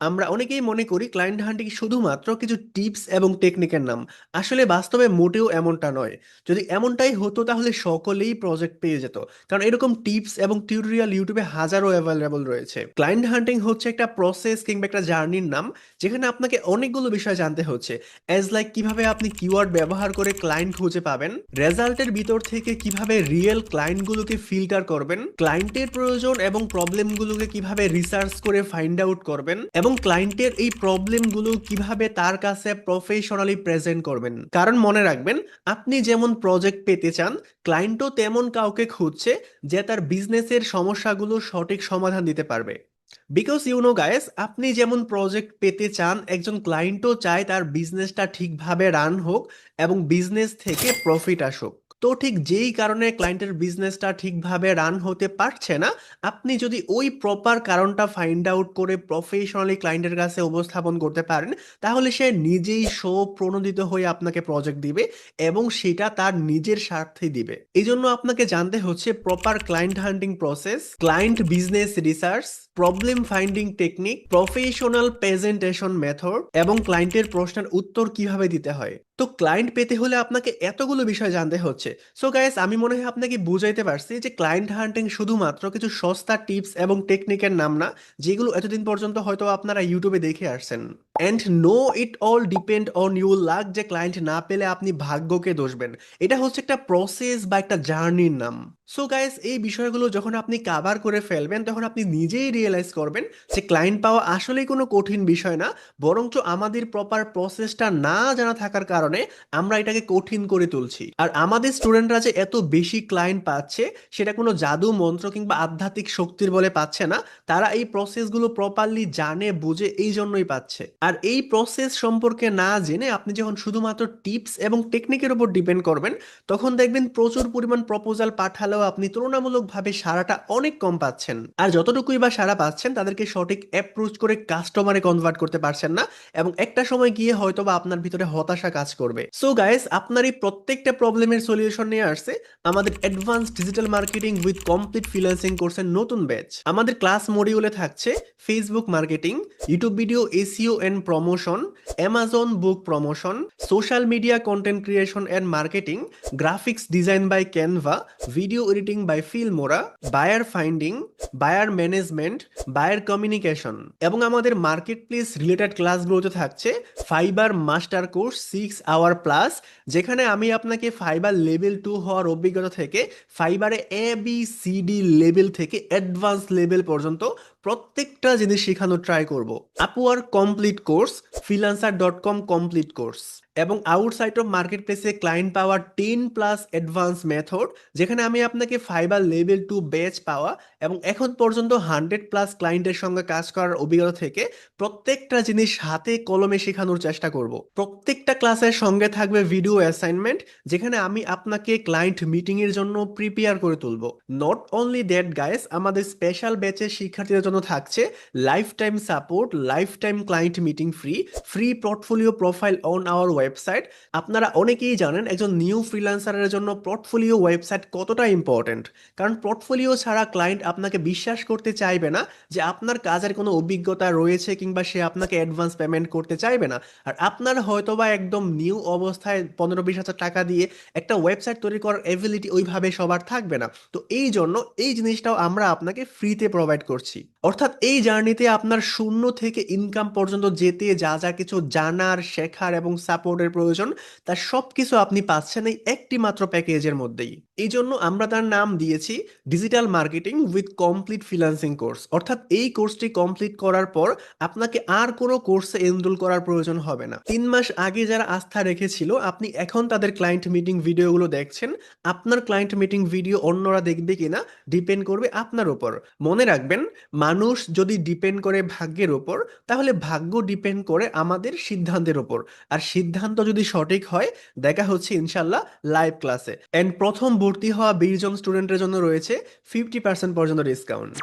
আমরা অনেকেই মনে করি ক্লায়েন্ট হান্টিং শুধুমাত্র কিছু টিপস এবং টেকনিকের নাম। আসলে বাস্তবে মোটেও এমনটা নয়। যদি এমনটাই হতো তাহলে সকলেই প্রজেক্ট পেয়ে যেত। কারণ এরকম টিপস এবং টিউটোরিয়াল ইউটিউবে হাজারো অ্যাভেলেবল রয়েছে। ক্লায়েন্ট হান্টিং হচ্ছে একটা প্রসেস কিংবা একটা জার্নির নাম, যেখানে আপনাকে অনেকগুলো বিষয় জানতে হচ্ছে। অ্যাজ লাইক কীভাবে আপনি কিওয়ার্ড ব্যবহার করে ক্লায়েন্ট খুঁজে পাবেন রেজাল্টের ভিতর থেকে কীভাবে রিয়েল ক্লায়েন্টগুলোকে ফিল্টার করবেন ক্লায়েন্টের প্রয়োজন এবং প্রবলেমগুলোকে কীভাবে রিসার্চ করে ফাইন্ড আউট করবেন, এবং ক্লায়েন্টের এই প্রবলেমগুলো কীভাবে তার কাছে প্রফেশনালি প্রেজেন্ট করবেন? কারণ মনে রাখবেন, আপনি যেমন প্রজেক্ট পেতে চান ক্লায়েন্টও তেমন কাউকে খুঁজছে যে তার বিজনেসের সমস্যাগুলো সঠিক সমাধান দিতে পারবে। বিকজ ইউ নো গায়েস আপনি যেমন প্রজেক্ট পেতে চান, একজন ক্লায়েন্টও চায় তার বিজনেসটা ঠিকভাবে রান হোক এবং বিজনেস থেকে প্রফিট আসুক। তো ঠিক যেই কারণে ক্লায়েন্টের বিজনেসটা ঠিকভাবে রান হতে পারছে না, আপনি যদি ওই প্রপার কারণটা ফাইন্ড আউট করে প্রফেশনালি ক্লায়েন্টের কাছে উপস্থাপন করতে পারেন, তাহলে সে নিজেই সো প্রণোদিত হয়ে আপনাকে প্রজেক্ট দিবে এবং সেটা তার নিজের স্বার্থে দিবে। এই জন্য আপনাকে জানতে হচ্ছে proper client hunting process client business research problem finding technique professional presentation method এবং ক্লায়েন্টের প্রশ্নের উত্তর কীভাবে দিতে হয়। তো ক্লায়েন্ট পেতে হলে আপনাকে এতগুলো বিষয় জানতে হচ্ছে। সো গাইস আমি মনে হয় আপনাকে বুঝাইতে পারছি যে ক্লায়েন্ট হান্টিং শুধুমাত্র কিছু সস্তা টিপস এবং টেকনিকের নাম না, যেগুলো এতদিন পর্যন্ত হয়তো আপনারা ইউটিউবে দেখে আসছেন। And know it all depend on you luck যে ক্লায়েন্ট না পেলে আপনি ভাগ্যকে দোষবেন। এটা হচ্ছে একটা প্রসেস বা একটা জার্নির নাম। সো গাইস এই বিষয়গুলো যখন আপনি কাভার করে ফেলবেন, তখন আপনি নিজেই রিয়েলাইজ করবেন যে ক্লায়েন্ট পাওয়া আসলেই কোনো কঠিন বিষয় না, বরঞ্চ আমাদের প্রপার প্রসেসটা না জানা থাকার কারণে আমরা এটাকে কঠিন করে তুলছি। আর আমাদের স্টুডেন্টরা যে এত বেশি ক্লায়েন্ট পাচ্ছে, সেটা কোনো জাদু মন্ত্র কিংবা আধ্যাত্মিক শক্তির বলে পাচ্ছে না, তারা এই প্রসেসগুলো প্রপারলি জানে, বুঝে এই জন্যই পাচ্ছে। আর এই প্রসেস সম্পর্কে না জেনে আপনি যখন শুধুমাত্র টিপস এবং টেকনিকের উপর ডিপেন্ড করবেন, তখন দেখবেন প্রচুর পরিমাণ প্রপোজাল পাঠালেও আপনি তুলনামূলকভাবে সারাটা অনেক কম পাচ্ছেন। আর যতটুকুই বা সারা পাচ্ছেন, তাদেরকে সঠিক অ্যাপ্রোচ করে কাস্টমারে কনভার্ট করতে পারছেন না এবং একটা সময় গিয়ে হয়তো বা আপনার ভিতরে হতাশা কাজ করবে। সো গাইস আপনার এই প্রত্যেকটা প্রবলেমের সলিউশন নিয়ে আসছে আমাদের advance digital marketing with complete freelancing কোর্সের নতুন ব্যাচ আমাদের ক্লাস মডিউলে থাকছে Facebook marketing YouTube video SEO and promotion Amazon book promotion social media content creation and marketing graphics design by Canva video editing by Filmora buyer finding buyer management buyer communication এবং আমাদের market place related ক্লাসগুলোতে থাকছে Fiverr master course six hour plus যেখানে আমি আপনাকে fibre level two হওয়ার অভিজ্ঞতা থেকে ফাইবারে A B C D level থেকে অ্যাডভান্স লেভেল পর্যন্ত প্রত্যেকটা জিনিস শেখানো ট্রাই করব। আর complete course Freelancer dot com complete course এবং আউটসাইড অফ মার্কেট প্লেসে ক্লায়েন্ট পাওয়ার টেন প্লাস অ্যাডভান্স মেথড যেখানে আমি আপনাকে ফাইবার লেভেল টু ব্যাচ পাওয়া এবং এখন পর্যন্ত হান্ড্রেড প্লাস ক্লায়েন্টের সঙ্গে কাজ করার অভিজ্ঞতা থেকে প্রত্যেকটা জিনিস হাতে কলমে শেখানোর চেষ্টা করব। প্রত্যেকটা ক্লাসের সঙ্গে থাকবে ভিডিও অ্যাসাইনমেন্ট যেখানে আমি আপনাকে ক্লায়েন্ট মিটিং এর জন্য প্রিপেয়ার করে তুলব। নট অনলি দ্যাট গাইস আমাদের স্পেশাল ব্যাচের শিক্ষার্থীদের জন্য থাকছে lifetime support lifetime client meeting free free portfolio profile on our website আপনারা অনেকেই জানেন একজন নিউ ফ্রিল্যান্সারের জন্য পোর্টফোলিও ওয়েবসাইট কতটা ইম্পর্টেন্ট কারণ পোর্টফোলিও ছাড়া ক্লায়েন্ট আপনাকে বিশ্বাস করতে চাইবে না যে আপনার কাজের কোনো অভিজ্ঞতা রয়েছে কিংবা সে আপনাকে অ্যাডভান্স পেমেন্ট করতে চাইবে না। আর আপনার হয়তোবা একদম নিউ অবস্থায় পনেরো বিশ হাজার টাকা দিয়ে একটা ওয়েবসাইট তৈরি করার এবিলিটি ওইভাবে সবার থাকবে না। তো এই জন্য এই জিনিসটাও আমরা আপনাকে ফ্রিতে প্রোভাইড করছি। অর্থাৎ এই জার্নিতে আপনার শূন্য থেকে ইনকাম পর্যন্ত যেতে, যা যা কিছু জানার, শেখার এবং সাপোর্টের প্রয়োজন তার সব কিছু আপনি পাচ্ছেন এই একটি মাত্র প্যাকেজের মধ্যেই। এই জন্য আমরা তার নাম দিয়েছি digital marketing with complete freelancing course. অর্থাৎ এই কোর্সটি কমপ্লিট করার পর আপনাকে আর কোনো কোর্সে এনরোল করার প্রয়োজন হবে না। তিন মাস আগে যারা আস্থা রেখেছিল, আপনি এখন তাদের ক্লায়েন্ট মিটিং ভিডিওগুলো দেখছেন। আপনার ক্লায়েন্ট মিটিং ভিডিও অন্যরা দেখবে কিনা ডিপেন্ড করবে আপনার উপর। মনে রাখবেন মানুষ যদি ডিপেন্ড করে ভাগ্যের ওপর, তাহলে ভাগ্য ডিপেন্ড করে আমাদের সিদ্ধান্তের ওপর। আর সিদ্ধান্ত যদি সঠিক হয়, দেখা হচ্ছে ইনশাল্লাহ লাইভ ক্লাসে এন্ড প্রথম ভর্তি হওয়া বিশ জন স্টুডেন্টের জন্য রয়েছে ফিফটি পার্সেন্ট পর্যন্ত ডিসকাউন্ট